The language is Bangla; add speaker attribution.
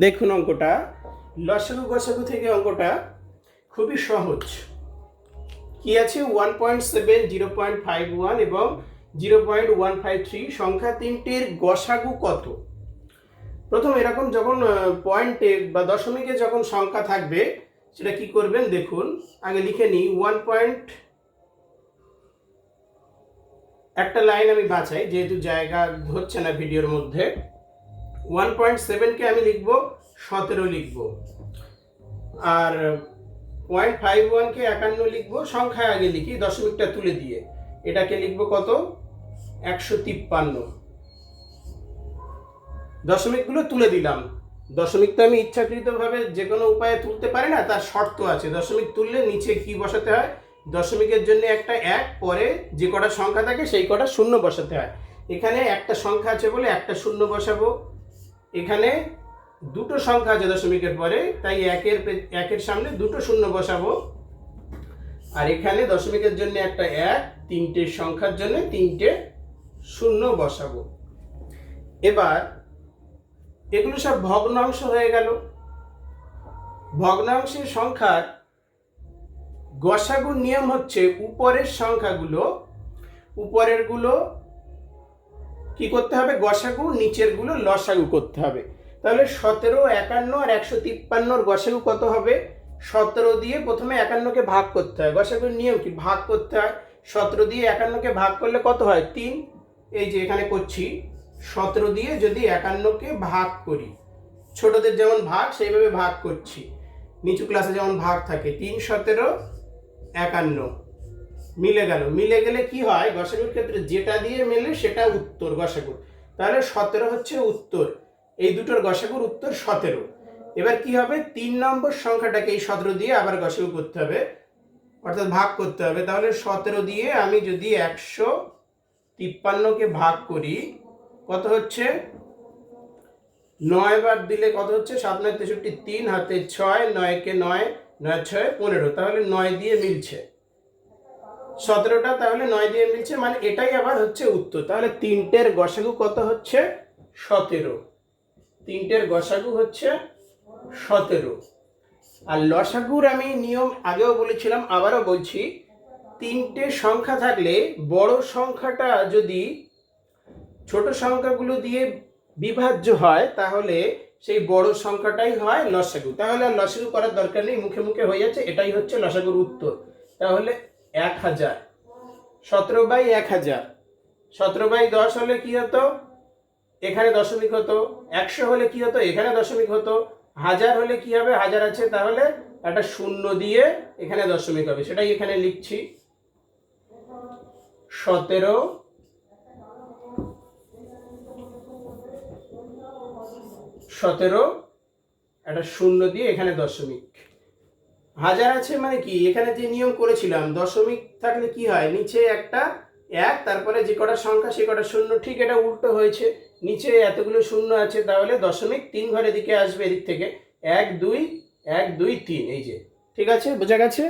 Speaker 1: দেখুন অঙ্কটা। লসাগু গসাগু থেকে অঙ্কটা খুবই সহজ। কি আছে? One point seven zero point five one এবং zero point one five three সংখ্যা তিনটির গসাগু কত? প্রথম এরকম যখন পয়েন্টে বা দশমিকে যখন সংখ্যা থাকবে, সেটা কি করবেন? দেখুন, আগে লিখে নিই। ওয়ান পয়েন্ট একটা লাইন আমি বাঁচাই, যেহেতু জায়গা হচ্ছে না ভিডিওর মধ্যে। ওয়ান পয়েন্ট সেভেনকে আমি লিখব, সতেরো লিখব। আর পয়েন্ট ফাইভ ওয়ানকে একান্ন লিখব, সংখ্যায় আগে লিখি, দশমিকটা তুলে দিয়ে। এটাকে লিখব কত? একশো তিপ্পান্ন। দশমিকগুলো তুলে দিলাম। দশমিক তো আমি ইচ্ছাকৃতভাবে যে কোনো উপায়ে তুলতে পারি না, তার শর্ত আছে। দশমিক তুললে নিচে কি বসাতে হয়? দশমিকের জন্য একটা এক, পরে যে কটা সংখ্যা থাকে, সেই কটা শূন্য বসাতে হয়। এখানে একটা সংখ্যা আছে বলে একটা শূন্য বসাবো। এখানে দুটো সংখ্যা আছে দশমিকের পরে, তাই একের একের সামনে দুটো শূন্য বসাবো। আর এখানে দশমিকের জন্য একটা এক, তিনটে সংখ্যার জন্য তিনটে শূন্য বসাবো। এবার এগুলো সব ভগ্নাংশ হয়ে গেল। ভগ্নাংশের সংখ্যার গসাগুর নিয়ম হচ্ছে উপরের সংখ্যাগুলো, উপরেরগুলো কি করতে হবে? গসাগু, নিচেরগুলো লসাগু করতে হবে। তাহলে সতেরো, একান্ন আর একশো তিপ্পান্নর গসাগু কত হবে? সতেরো দিয়ে প্রথমে একান্নকে ভাগ করতে হয়। গসাগুর নিয়ম কি? ভাগ করতে হয়। সতেরো দিয়ে একান্নকে ভাগ করলে কত হয়? তিন। এই যে এখানে করছি। সতেরো দিয়ে যদি একান্নকে ভাগ করি, ছোটদের যেমন ভাগ, সেইভাবে ভাগ করছি। নিচু ক্লাসে যেমন ভাগ থাকে, তিন, সতেরো, একান্ন। মিলে গেল। মিলে গেলে কি হয়? গসাগুর ক্ষেত্রে যেটা দিয়ে মেলে সেটা উত্তর গসাগুর। তাহলে সতেরো হচ্ছে উত্তর। এই দুটোর গসাগুর উত্তর সতেরো। এবার কি হবে? তিন নম্বর সংখ্যাটাকে এই সতেরো দিয়ে আবার গসাগু করতে হবে। অর্থাৎ ভাগ করতে হবে। তাহলে সতেরো দিয়ে আমি যদি একশো তিপ্পান্নকে ভাগ করি, কত হচ্ছে? নয় বার দিলে কত হচ্ছে? সাত নয় তেষট্টি তিন হাতে ছয়, নয়কে নয় নয় ছয় পনেরো। তাহলে নয় দিয়ে মিলছে। সতেরোটা, তাহলে নয় দিয়ে মিলছে মানে এটাই আবার হচ্ছে উত্তর। তাহলে তিনটের গসাগু কত হচ্ছে? সতেরো। তিনটের গসাগু হচ্ছে সতেরো। আর লসাগুর আমি নিয়ম আগেও বলেছিলাম, আবারও বলছি, তিনটে সংখ্যা থাকলে বড় সংখ্যাটা যদি ছোট সংখ্যাগুলো দিয়ে বিভাজ্য হয়, তাহলে সেই বড় সংখ্যাটাই হয় লসাগু। তাহলে আর লসাগু করার দরকার নেই, মুখে মুখে হয়ে যাচ্ছে, এটাই হচ্ছে লসাগুর উত্তর। তাহলে এক হাজার। সতেরো বাই এক হাজার। সতেরো বাই দশ হলে কি হতো? এখানে দশমিক হতো। একশো হলে কি হতো? এখানে দশমিক হতো। হাজার হলে কি হবে? হাজার আছে, তাহলে একটা শূন্য দিয়ে এখানে দশমিক হবে। সেটাই এখানে লিখছি। সতেরো সতেরো, একটা শূন্য দিয়ে এখানে দশমিক। হাজার আছে মানে কি? এখানে যে নিয়ম করেছিলাম, দশমিক থাকলে কি হয়? নিচে একটা এক, তারপরে যে কটা সংখ্যা, সে কটা শূন্য, ঠিক এটা উল্টো হয়েছে। নিচে এতগুলো শূন্য আছে, তাহলে দশমিক তিন ঘরের দিকে আসবে এদিক থেকে। এক, দুই এক, দুই, তিন, এই যে। ঠিক আছে? বোঝা গেছে?